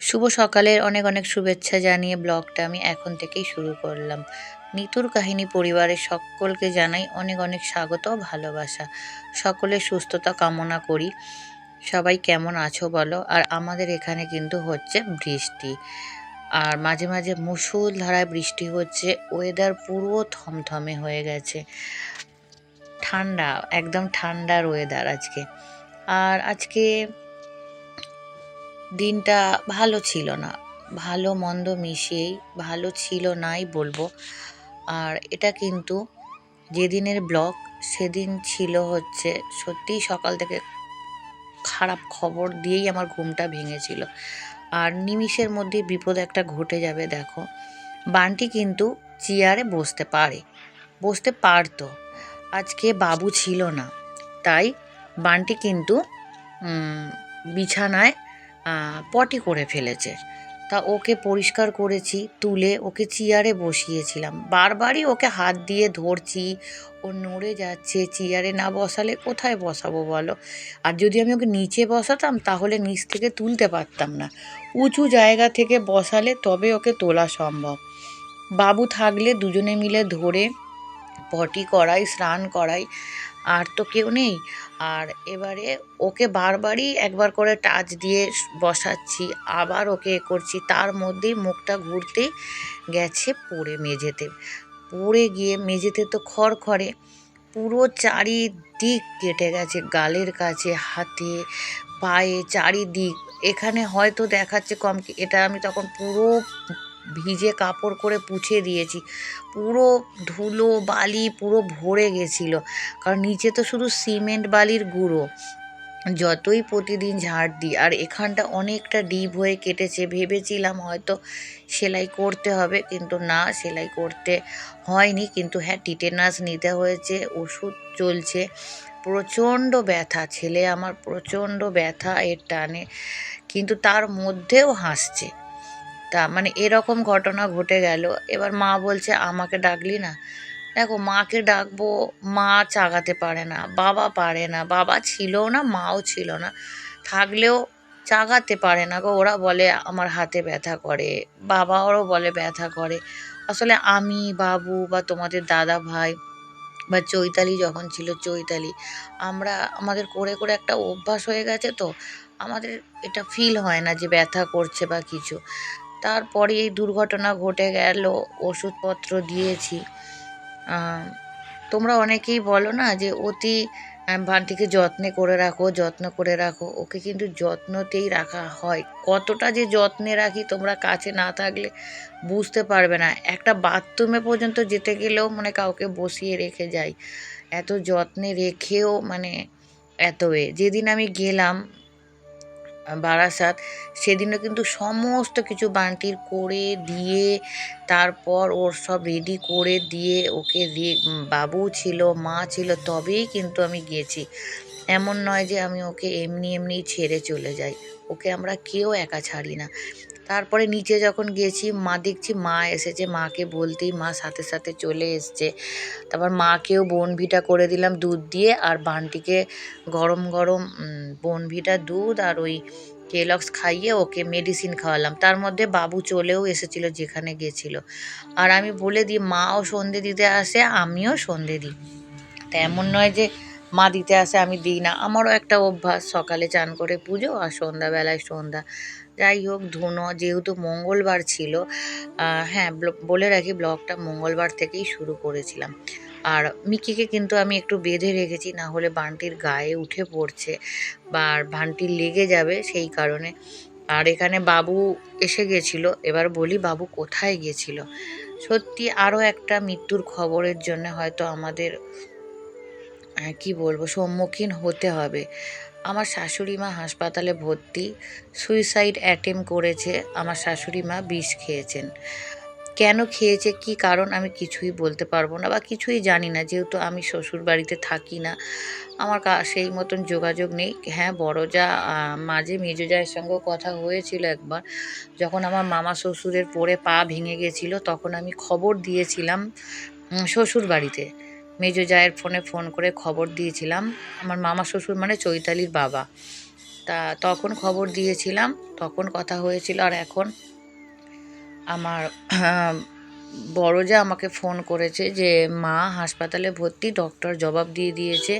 শুভ সকালের অনেক অনেক শুভেচ্ছা জানিয়ে ব্লগটা আমি এখন থেকেই শুরু করলাম। নিতুর কাহিনী পরিবারের সকলকে জানাই অনেক অনেক স্বাগত ভালোবাসা। সকলের সুস্থতা কামনা করি। সবাই কেমন আছো বলো? আর আমাদের এখানে কিন্তু হচ্ছে বৃষ্টি। আর মাঝে মাঝে মুসুল ধারায় বৃষ্টি হচ্ছে ওয়েদার পুরো থমথমে হয়ে গেছে। ঠান্ডা, একদম ঠান্ডার ওয়েদার আজকে। আর আজকে দিনটা ভালো ছিল না। ভালো মন্দ মিশিয়েই ভালো ছিল নাই বলব। আর এটা কিন্তু যেদিনের ব্লগ, সেদিন ছিল হচ্ছে সত্যিই সকাল থেকে খারাপ খবর দিয়েই আমার ঘুমটা ভেঙেছিল। আর নিমিষের মধ্যে বিপদ একটা ঘটে যাবে, দেখো। বানটি কিন্তু চেয়ারে বসতে পারে। বসতে পারতো। আজকে বাবু ছিল না। তাই বানটি কিন্তু বিছানায় পটি করে ফেলেছে। তা ওকে পরিষ্কার করেছি, তুলে ওকে চেয়ারে বসিয়েছিলাম। বারবারই ওকে হাত দিয়ে ধরছি, ও নড়ে যাচ্ছে, চেয়ারে না বসালে কোথায় বসাবো বলো? আর যদি আমি ওকে নিচে বসাতাম, তাহলে নিচ থেকে তুলতে পারতাম না। উঁচু জায়গা থেকে বসালে তবে ওকে তোলা সম্ভব। বাবু থাকলে দুজনে মিলে ধরে পটি করাই, স্নান করাই আর তো কেউ নেই। আর এবারে ওকে বারবারই একবার করে টাচ দিয়ে বসাচ্ছি, আবার ওকে করছি। তার মধ্যেই মুখটা ঘুরতে গেছে পড়ে মেঝেতে। পড়ে গিয়ে মেঝেতে তো খড়খড়ে, পুরো চারিদিক কেটে গেছে গালের কাছে, হাতে, পায়ে, চারিদিক। এখানে হয়তো দেখাচ্ছে কম কি- এটা আমি তখন পুরো ভিজে কাপড় করে পুছে দিয়েছি। পুরো ধুলো, বালি পুরো ভরে গেছিল। কারণ নিচে তো শুধু সিমেন্ট বালির গুঁড়ো। যতই প্রতিদিন ঝাড় দিই, আর এখানটা অনেকটা ডিপ হয়ে কেটেছে, ভেবেছিলাম হয়তো সেলাই করতে হবে, কিন্তু না, সেলাই করতে হয়নি। কিন্তু হ্যাঁ টিটেনাস নিতে হয়েছে, ওষুধ চলছে। প্রচণ্ড ব্যথা, ছেলে আমার প্রচণ্ড ব্যথা এর টানে। কিন্তু তার মধ্যেও হাসছে। তা মানে এরকম ঘটনা ঘটে গেল। এবার মা বলছে, আমাকে ডাকলি না? দেখো, মাকে ডাকবো, মা চাগাতে পারে না, বাবা পারে না, বাবা ছিলও না, মাও ছিল না। থাকলেও চাগাতে পারে না গো, ওরা বলে, আমার হাতে ব্যথা করে। বাবাও বলে, ব্যথা করে। আসলে আমি, বাবু বা তোমাদের দাদা ভাই বা চৈতালি যখন ছিল, চৈতালি, আমরা, আমাদের করে করে একটা অভ্যাস হয়ে গেছে তো, আমাদের এটা ফিল হয় না যে ব্যথা করছে বা কিছু। তারপরে এই দুর্ঘটনা ঘটে গেল, ওষুধপত্র দিয়েছি। তোমরা অনেকেই বলো না যে অতি বানটিকে যত্নে করে রাখো, যত্ন করে রাখো, ওকে কিন্তু যত্নতেই রাখা হয়। কতটা যে যত্নে রাখি তোমরা কাছে না থাকলে বুঝতে পারবে না। একটা বাথরুমে পর্যন্ত যেতে গেলেও মানে কাউকে বসিয়ে রেখে যাই। এত যত্নে রেখেও মানে এত এ। যেদিন আমি গেলাম বারাসাত, সেদিনও কিন্তু সমস্ত কিছু বান্টির করে দিয়ে, তারপর ওর সব রেডি করে দিয়ে ওকে দিয়ে বাবু ছিল, মা ছিল, তবেই কিন্তু আমি গেছি এমন নয় যে আমি ওকে এমনি এমনি ছেড়ে চলে যাই। ওকে আমরা কেউ একা ছাড়ি না। তারপরে নিচে যখন গেছি মা দেখছি মা এসেছে, মাকে বলতেই মা সাথে সাথে চলে এসছে। তারপর মাকেও বনভিটা করে দিলাম দুধ দিয়ে, আর বানটিকে গরম গরম বনভিটা দুধ আর ওই কেলক্স খাইয়ে ওকে মেডিসিন খাওয়ালাম। তার মধ্যে বাবু চলেও এসেছিল যেখানে গেছিল। আর আমি বলে দিই, মাও সন্ধে দিতে আসে, আমিও সন্ধে দিই। তা এমন নয় যে মা দিতে আসে, আমি দিই না। আমারও একটা অভ্যাস, সকালে চান করে পুজো আর সন্ধ্যাবেলায় সন্ধ্যা। যাই হোক, ধুনো, যেহেতু মঙ্গলবার ছিল হ্যাঁ ব্ল- রাখি ব্লগটা মঙ্গলবার থেকেই শুরু করেছিলাম। আর মিকিকে কিন্তু আমি একটু বেঁধে রেখেছি, না হলে বানটির গায়ে উঠে পড়ছে বা বানটি লেগে যাবে সেই কারণে। আর এখানে বাবু এসে গেছিল, এবার বলি বাবু কোথায় গেছিল? সত্যি আরও একটা মৃত্যুর খবরের জন্য হয়তো আমাদের কি বলব, সম্মুখীন হতে হবে। আমার শাশুড়ি মা হাসপাতালে ভর্তি, সুইসাইড অ্যাটেম করেছে, আমার শাশুড়ি মা বিষ খেয়েছেন। কেন খেয়েছে, কি কারণ আমি কিছুই বলতে পারব না বা কিছুই জানি না, যেহেতু আমি শ্বশুর বাড়িতে থাকি না, আমার সেই মতন যোগাযোগ নেই। হ্যাঁ বড় যা মাঝে মেজো জায়ের সঙ্গেও কথা হয়েছিল একবার, যখন আমার মামা শ্বশুরের পড়ে পা ভেঙে গেছিল, তখন আমি খবর দিয়েছিলাম শ্বশুর বাড়িতে মেজো জায়ের ফোনে ফোন করে খবর দিয়েছিলাম। আমার মামা শ্বশুর মানে চৈতালির বাবা। তা তখন খবর দিয়েছিলাম, তখন কথা হয়েছিল, আর এখন আমার বড় যা আমাকে ফোন করেছে যে মা হাসপাতালে ভর্তি ডক্টর জবাব দিয়ে দিয়েছে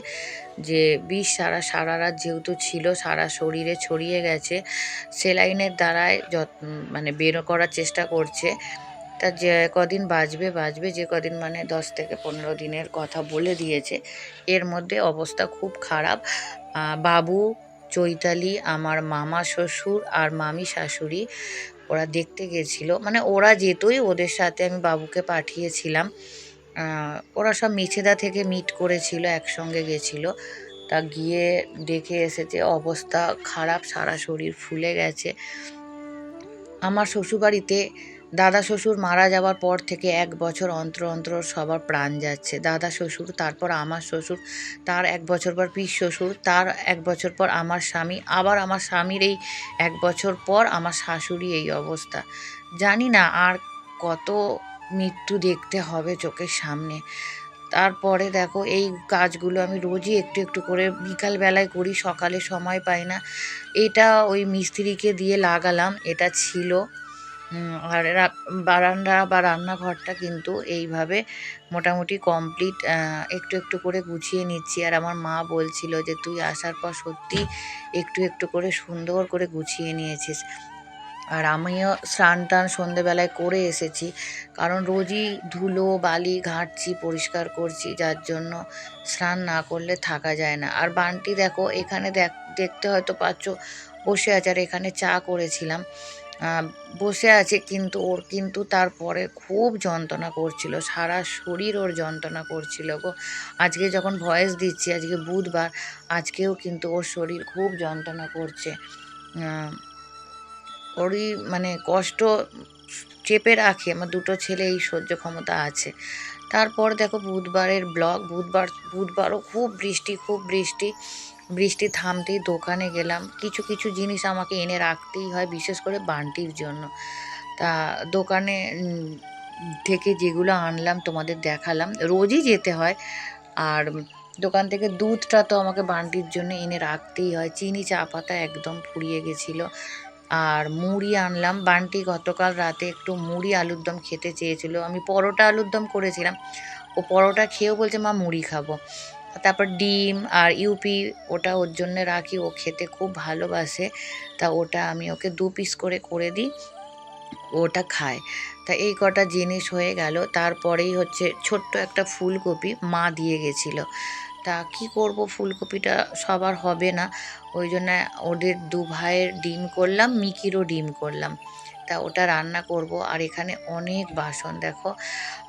যে বিষ সারা সারা রাত যেহেতু ছিল, সারা শরীরে ছড়িয়ে গেছে, সেলাইনের দ্বারায় যত মানে বের করার চেষ্টা করছে। তা যে কদিন বাঁচবে বাঁচবে যে কদিন মানে দশ থেকে পনেরো দিনের কথা বলে দিয়েছে। এর মধ্যে অবস্থা খুব খারাপ। বাবু, চৈতালি, আমার মামা শ্বশুর আর মামি শাশুড়ি, ওরা দেখতে গেছিল। মানে ওরা যেতই ওদের সাথে আমি বাবুকে পাঠিয়েছিলাম ওরা সব মিছেদা থেকে মিট করেছিল, একসঙ্গে গেছিল। তা গিয়ে দেখে এসেছে অবস্থা খারাপ, সারা শরীর ফুলে গেছে। আমার শ্বশুরবাড়িতে দাদা শ্বশুর মারা যাওয়ার পর থেকে এক বছর অন্তর অন্তর সবার প্রাণ যাচ্ছে। দাদা শ্বশুর তারপর আমার শ্বশুর, তার এক বছর পর পিস শ্বশুর, তার এক বছর পর আমার স্বামী, আবার আমার স্বামীর এই এক বছর পর আমার শাশুড়ি এই অবস্থা। জানি না আর কত মৃত্যু দেখতে হবে চোখের সামনে। তারপরে দেখো, এই কাজগুলো আমি রোজই একটু একটু করে বিকালবেলায় করি, সকালে সময় পাই না। এটা ওই মিস্ত্রিকে দিয়ে লাগালাম, এটা ছিল আর বারান্দা বা রান্নাঘরটা কিন্তু এইভাবে মোটামুটি কমপ্লিট একটু একটু করে গুছিয়ে নিচ্ছি। আর আমার মা বলছিল যে, তুই আসার পর সত্যি একটু একটু করে সুন্দর করে গুছিয়ে নিয়েছিস। আর আমিও স্নান টান সন্ধেবেলায় করে এসেছি। কারণ রোজই ধুলো, বালি, ঘাঁটছি, পরিষ্কার করছি, যার জন্য স্নান না করলে থাকা যায় না। আর বানটি দেখো, এখানে দেখ, দেখতে হয়তো পাচ্ছ, বসে আছে। আর এখানে চা করেছিলাম। বসে আছে, কিন্তু ওর কিন্তু তারপরে খুব যন্ত্রণা করছিল, সারা শরীর ওর যন্ত্রণা করছিল গো। আজকে যখন ভয়েস দিচ্ছি, আজকে বুধবার, আজকেও কিন্তু ওর শরীর খুব যন্ত্রণা করছে। ওরই মানে কষ্ট চেপে রাখে, আমার দুটো ছেলে এই সহ্য ক্ষমতা আছে। তারপর দেখো বুধবারের ব্লগ বুধবার, বুধবারও খুব বৃষ্টি খুব বৃষ্টি। বৃষ্টি থামতেই দোকানে গেলাম। কিছু কিছু জিনিস আমাকে এনে রাখতেই হয়, বিশেষ করে বান্টির জন্য। তা দোকানে থেকে যেগুলো আনলাম তোমাদের দেখালাম, রোজই যেতে হয়। আর দোকান থেকে দুধটা তো আমাকে বান্টির জন্য এনে রাখতেই হয়। চিনি, চা পাতা একদম ফুরিয়ে গেছিল। আর মুড়ি আনলাম। বান্টি গতকাল রাতে একটু মুড়ি আলুর দম খেতে চেয়েছিল। আমি পরোটা আলুর দম করেছিলাম। ও পরোটা খেয়েও বলছে, মা, মুড়ি খাব। তারপর ডিম আর ইউপি ওটা ওর জন্য রাখি, ও খেতে খুব ভালোবাসে। তা ওটা আমি ওকে দু পিস করে করে দিই, ওটা খায়। তা এই কটা জিনিস হয়ে গেল। তারপরেই হচ্ছে ছোট্ট একটা ফুলকপি মা দিয়ে গেছিল। তা কি করব? ফুলকপিটা সবার হবে না। ওই জন্য ওদের দু ভাইয়ের ডিম করলাম, মিকিরও ডিম করলাম। তা ওটা রান্না করব। আর এখানে অনেক বাসন, দেখো।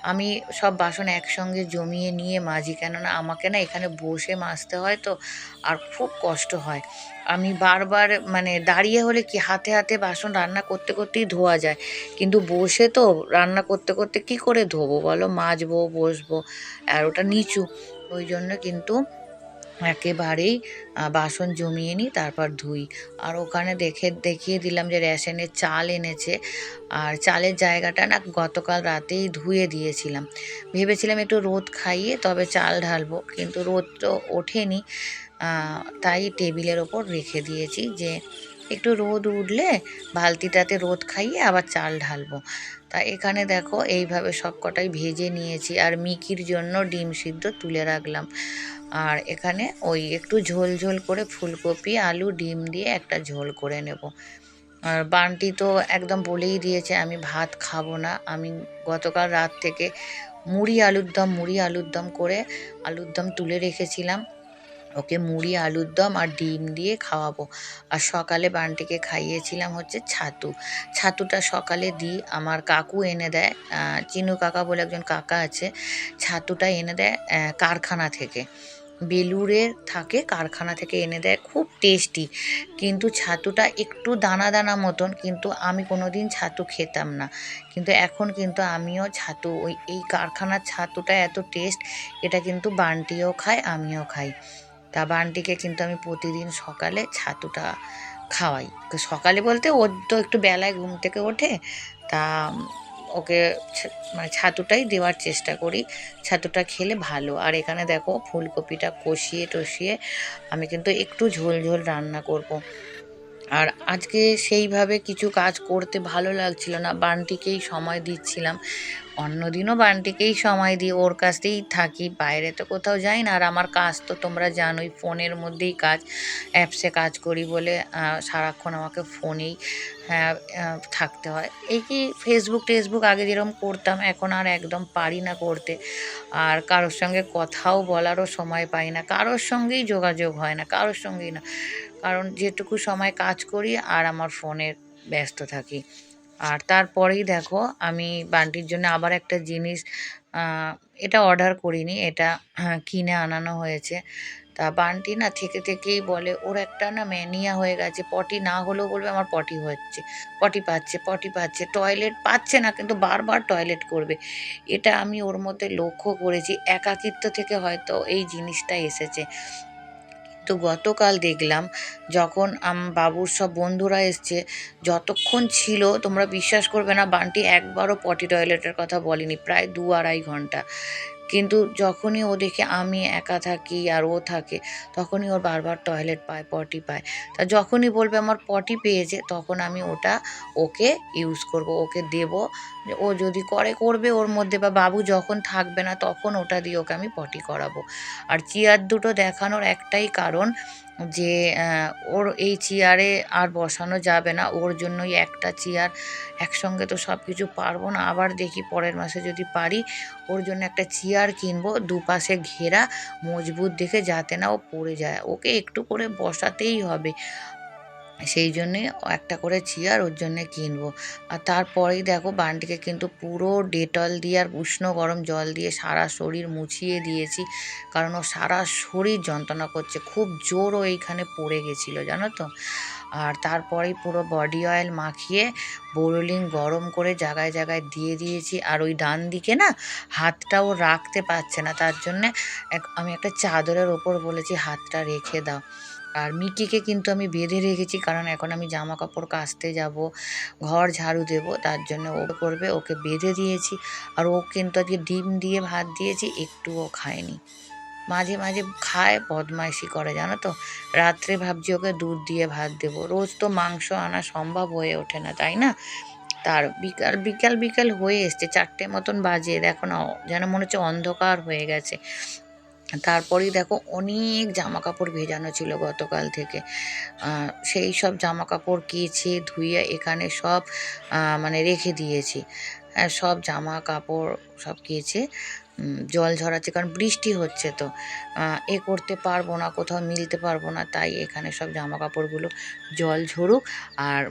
আমি সব বাসন একসঙ্গে জমিয়ে নিয়ে মাজি, কেননা আমাকে না এখানে বসে মাজতে হয় তো, আর খুব কষ্ট হয়। আমি বারবার মানে দাঁড়িয়ে হলে কি হাতে হাতে বাসন রান্না করতে করতেই ধোয়া যায়। কিন্তু বসে তো রান্না করতে করতে কি করে ধোবো বলো? মাজবো, বসবো, আর ওটা নিচু। ওই জন্য কিন্তু একেবারেই বাসন জমিয়ে নিই তারপর ধুই। আর ওখানে দেখে, দেখিয়ে দিলাম যে রেশনের চাল এনেছে। আর চালের জায়গাটা না গতকাল রাতেই ধুয়ে দিয়েছিলাম। ভেবেছিলাম একটু রোদ খাইয়ে তবে চাল ঢালবো, কিন্তু রোদ তো ওঠেনি। তাই টেবিলের ওপর রেখে দিয়েছি যে একটু রোদ উঠলে বালতিটাতে রোদ খাইয়ে আবার চাল ঢালবো। তা এখানে দেখো, এইভাবে সব কটাই ভেজে নিয়েছি। আর মিকির জন্য ডিম সিদ্ধ তুলে রাখলাম। আর এখানে ওই একটু ঝোল ঝোল করে ফুলকপি, আলু, ডিম দিয়ে একটা ঝোল করে নেব। আর বান্টি তো একদম বলেই দিয়েছে, আমি ভাত খাব না। আমি গতকাল রাত থেকে মুড়ি আলুর দম, মুড়ি আলুর দম করে আলুর দম তুলে রেখেছিলাম। ওকে মুড়ি আলুর দম আর ডিম দিয়ে খাওয়াবো। আর সকালে বানটিকে খাইয়েছিলাম হচ্ছে ছাতু। ছাতুটা সকালে দিই, আমার কাকু এনে দেয় চিনু কাকা বলে একজন কাকা আছে, ছাতুটা এনে দেয় কারখানা থেকে। বেলুড়ে থাকে, কারখানা থেকে এনে দেয়, খুব টেস্টি কিন্তু ছাতুটা একটু দানা দানা মতন, কিন্তু আমি কোনো দিন ছাতু খেতাম না। কিন্তু এখন কিন্তু আমিও ছাতু, ওই, এই কারখানার ছাতুটা এত টেস্ট এটা কিন্তু বান্টিও খায়, আমিও খাই। তা বান্টিকে কিন্তু আমি প্রতিদিন সকালে ছাতুটা খাওয়াই। সকালে বলতে ওর তো একটু বেলায় ঘুম থেকে ওঠে, তা ওকে মানে ছাতুটাই দেওয়ার চেষ্টা করি ছাতুটা খেলে ভালো আর এখানে দেখো ফুলকপিটা কষিয়ে টষিয়ে আমি কিন্তু একটু ঝোল ঝোল রান্না করব। আর আজকে সেইভাবে কিছু কাজ করতে ভালো লাগছিল না। বানটিকেই সময় দিচ্ছিলাম। অন্যদিনও বানটিকেই সময় দিই, ওর কাছেই থাকি। বাইরে তো কোথাও যাই না। আর আমার কাজ তো তোমরা জানোই, ফোনের মধ্যেই কাজ, অ্যাপসে কাজ করি বলে সারাক্ষণ আমাকে ফোনেই হ্যাঁ থাকতে হয়। এই কি ফেসবুক টেসবুক আগে যেরকম করতাম, এখন আর একদম পারি না করতে। আর কারোর সঙ্গে কথাও বলারও সময় পাই না। কারোর সঙ্গেই যোগাযোগ হয় না, কারোর সঙ্গেই না। কারণ যেটুকু সময় কাজ করি আর আমার ফোনে ব্যস্ত থাকি। আর তারপরেই দেখো, আমি বান্টির জন্য আবার একটা জিনিস এটা অর্ডার করিনি, এটা কিনে আনানো হয়েছে। তা বান্টি না থেকে থেকেই বলে, ওর একটা না ম্যানিয়া হয়ে গেছে, পটি না হলেও বলবে আমার পটি হচ্ছে, পটি পাচ্ছে পটি পাচ্ছে টয়লেট পাচ্ছে না, কিন্তু বারবার টয়লেট করবে। এটা আমি ওর মধ্যে লক্ষ্য করেছি, একাকিত্ব থেকে হয়তো এই জিনিসটা এসেছে। তো গতকাল দেখলাম যখন আম বাবুর সব বন্ধুরা এসছে, যতক্ষণ ছিল, তোমরা বিশ্বাস করবে না, বান্টি একবারও পটি টয়লেটের কথা বলেনি, প্রায় দু আড়াই ঘণ্টা। কিন্তু যখনই ও দেখে আমি একা থাকি আর ও থাকে, তখনই ওর বারবার টয়লেট পায় পটি পায়। তা যখনই বলবে আমার পটি পেয়েছে, তখন আমি ওটা ওকে ইউজ করব, ওকে দেব। ও যদি করে, করবে ওর মধ্যে বা বাবু যখন থাকবে না, তখন ওটা দিয়ে ওকে আমি পটি করাবো। আর চেয়ার দুটো দেখানোর একটাই কারণ যে ওর এই চেয়ারে আর বসানো যাবে না। ওর জন্যই একটা চেয়ার, একসঙ্গে তো সব কিছু পারব না। আবার দেখি পরের মাসে যদি পারি, ওর জন্য একটা চেয়ার কিনবো, দুপাশে ঘেরা, মজবুত দেখে যাতে না ও পড়ে যায়। ওকে একটু করে বসাতেই হবে। সেই জন্যে একটা করে চেয়ার ওর জন্যে কিনবো। আর তারপরেই দেখো বানটিকে কিন্তু পুরো ডেটল দিয়ে আর উষ্ণ গরম জল দিয়ে সারা শরীর মুছিয়ে দিয়েছি। কারণ ও সারা শরীর যন্ত্রণা করছে, খুব জোর ও এইখানে পড়ে গেছিল, জানো তো? আর তারপরেই পুরো বডি অয়েল মাখিয়ে বোরোলিং গরম করে জায়গায় জায়গায় দিয়ে দিয়েছি। আর ওই ডান দিকে না হাতটাও রাখতে পারছে না, তার জন্যে এক, আমি একটা চাদরের ওপর বলেছি, হাতটা রেখে দাও। আর মিকিকে কিন্তু আমি বেঁধে রেখেছি, কারণ এখন আমি জামা কাপড় কাচতে যাব, ঘর ঝাড়ু দেব, তার জন্য ও করবে, ওকে বেঁধে দিয়েছি। আর ও কিন্তু আজকে ডিম দিয়ে ভাত দিয়েছি, একটুও খায়নি। মাঝে মাঝে খায়, বদমাইশি করে, জানো তো? রাত্রে ভাবছি ওকে দুধ দিয়ে ভাত দেবো। রোজ তো মাংস আনা সম্ভব হয়ে ওঠে না, তাই না? তার বিকাল বিকাল বিকাল হয়ে এসছে, চারটে মতন বাজে দেখো না যেন মনে হচ্ছে অন্ধকার হয়ে গেছে। তারপরেই দেখো অনেক জামা কাপড় ভেজানো ছিল গতকাল থেকে। সেই সব জামা কাপড় কেচে ধুয়ে এখানে সব মানে রেখে দিয়েছি। হ্যাঁ সব জামা কাপড় সব কেচে জল ঝরাচ্ছে, কারণ বৃষ্টি হচ্ছে তো। এ করতে পারব না, কোথাও মিলতে পারব না, তাই এখানে সব জামা কাপড়গুলো জল ঝরুক। আর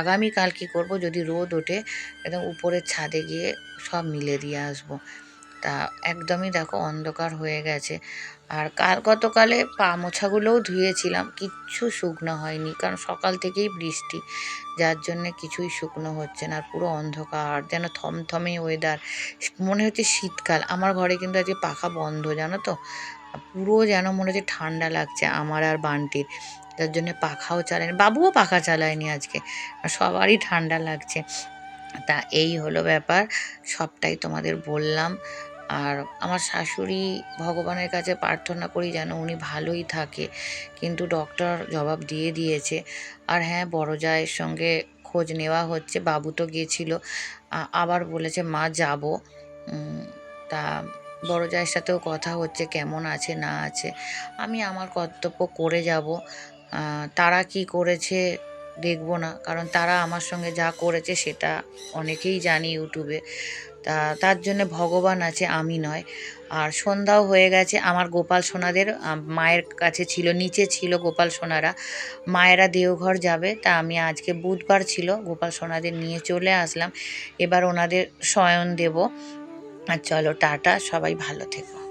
আগামীকাল কী করব, যদি রোদ ওঠে, একদম উপরের ছাদে গিয়ে সব মিলে দিয়ে আসব। তা একদমই দেখো অন্ধকার হয়ে গেছে। আর কাল গতকালে পা মোছাগুলোও ধুয়েছিলাম, কিচ্ছু শুকনো হয়নি, কারণ সকাল থেকেই বৃষ্টি, যার জন্যে কিছুই শুকনো হচ্ছে না, আর পুরো অন্ধকার, যেন থমথমে ওয়েদার মনে হচ্ছে শীতকাল, আমার ঘরে কিন্তু আজকে পাখা বন্ধ, জানো তো? পুরো যেন মনে হচ্ছে ঠান্ডা লাগছে আমার আর বান্টির, যার জন্য পাখাও চালায়নি বাবুও পাখা চালায়নি আজকে সবারই ঠান্ডা লাগছে। তা এই হলো ব্যাপার, সবটাই তোমাদের বললাম। আর আমার শাশুড়ি ভগবানের কাছে প্রার্থনা করি যেন উনি ভালোই থাকে। কিন্তু ডক্টর জবাব দিয়ে দিয়েছে, আর হ্যাঁ বড় জায়ের সঙ্গে খোঁজ নেওয়া হচ্ছে, বাবু তো গিয়েছিল আবার বলেছে, মা, যাব। তা বড় জায়ের সাথেও কথা হচ্ছে, কেমন আছে, না আছে। আমি আমার কর্তব্য করে যাব। তারা কি করেছে দেখব না, কারণ তারা আমার সঙ্গে যা করেছে সেটা অনেকেই জানি ইউটিউবে। তা, তার জন্য ভগবান আছে, আমি নয়। আর সন্ধ্যাও হয়ে গেছে, আমার গোপাল সোনাদের মায়ের কাছে ছিল, নিচে ছিল গোপাল সোনারা। মায়েরা দেওঘর যাবে, তা আমি আজকে বুধবার ছিল, গোপাল সোনাদের নিয়ে চলে আসলাম। এবার ওনাদের শয়ন দেব। আর চলো, টাটা, সবাই ভালো থেকো।